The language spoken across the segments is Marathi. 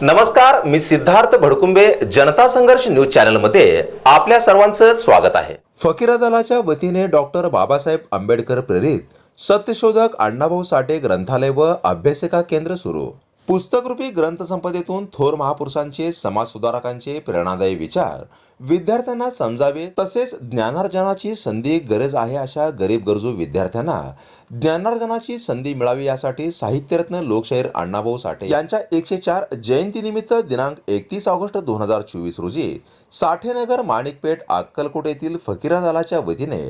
नमस्कार मी सिद्धार्थ भडकुंबे जनता संघर्ष न्यूज चॅनलमध्ये आपल्या सर्वांचं स्वागत आहे. फकीरा दलाच्या वतीने डॉक्टर बाबासाहेब आंबेडकर प्रेरित सत्यशोधक अण्णाभाऊ साठे ग्रंथालय व अभ्यासिका केंद्र सुरू. पुस्तकरूपी ग्रंथसंपदेतून थोर महापुरुषांचे समाज सुधारकांचे प्रेरणादायी विचार विद्यार्थ्यांना समजावे तसेच ज्ञानार्जनाची संधी गरज आहे अशा गरीब गरजू विद्यार्थ्यांना ज्ञानार्जनाची संधी मिळावी यासाठी साहित्यरत्न लोकशाहीर अण्णाभाऊ साठे यांच्या एकशे चार जयंतीनिमित्त दिनांक एकतीस ऑगस्ट दोन हजार चोवीस रोजी साठेनगर माणिकपेठ अक्कलकोट येथील फकीरा दलाच्या वतीने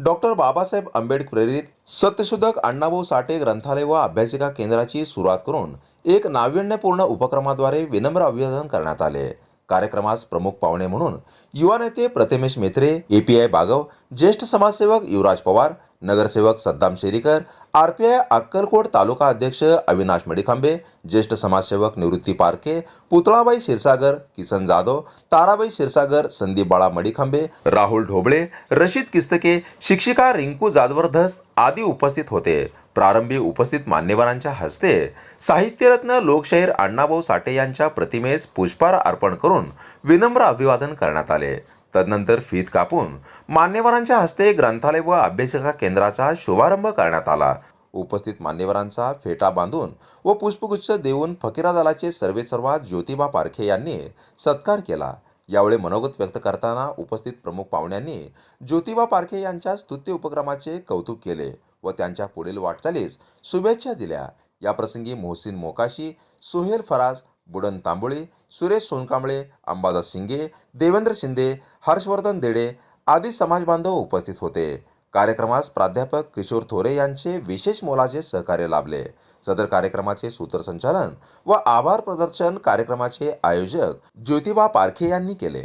डॉक्टर बाबासाहेब आंबेडकर प्रेरित सत्यशोधक अण्णाभाऊ साठे ग्रंथालय व अभ्यासिका केंद्राची सुरुवात करून एक नाविन्यपूर्ण उपक्रमाद्वारे विनम्र अभिवादन करण्यात आले. कार्यक्रमास प्रमुख पाहुणे म्हणून युवा नेते प्रतिमेश मेत्रे एपीआय बागव ज्येष्ठ समाजसेवक युवराज पवार नगरसेवक सद्दाम शेरीकर आरपीआय अक्कलकोट तालुका अध्यक्ष अविनाश मडिखांबे ज्येष्ठ समाजसेवक निवृत्ती पारखे पुतळाबाई क्षीरसागर किसन जाधव ताराबाई क्षीरसागर संदीप बाळा मडिखांबे राहुल ढोबळे रशीद किस्तके शिक्षिका रिंकू जाधवर आदी उपस्थित होते. प्रारंभी उपस्थित मान्यवरांच्या हस्ते साहित्यरत्न लोकशाहीर अण्णाभाऊ साठे यांच्या प्रतिमेस पुष्पहार अर्पण करून विनम्र अभिवादन करण्यात आले. तदनंतर फीत कापून मान्यवरांच्या हस्ते ग्रंथालय व अभ्यासिका केंद्राचा शुभारंभ करण्यात आला. उपस्थित मान्यवरांचा फेटा बांधून व पुष्पगुच्छ देऊन फकीरा दलाचे सर्वेसर्वा ज्योतिबा पारखे यांनी सत्कार केला. यावेळी मनोगत व्यक्त करताना उपस्थित प्रमुख पाहुण्यांनी ज्योतिबा पारखे यांच्या स्तुत्य उपक्रमाचे कौतुक केले. व त्यांच्या पुढील वाटचालीस शुभेच्छा दिल्या. याप्रसंगी मोहसिन मोकाशी सुहेल फराज बुडन तांबोळे सुरेश सोनकांबळे अंबादास शिंगे देवेंद्र शिंदे हर्षवर्धन देडे आदी समाजबांधव उपस्थित होते. कार्यक्रमास प्राध्यापक किशोर थोरे यांचे विशेष मोलाचे सहकार्य लाभले. सदर कार्यक्रमाचे सूत्रसंचालन व आभार प्रदर्शन कार्यक्रमाचे आयोजक ज्योतिबा पारखे यांनी केले.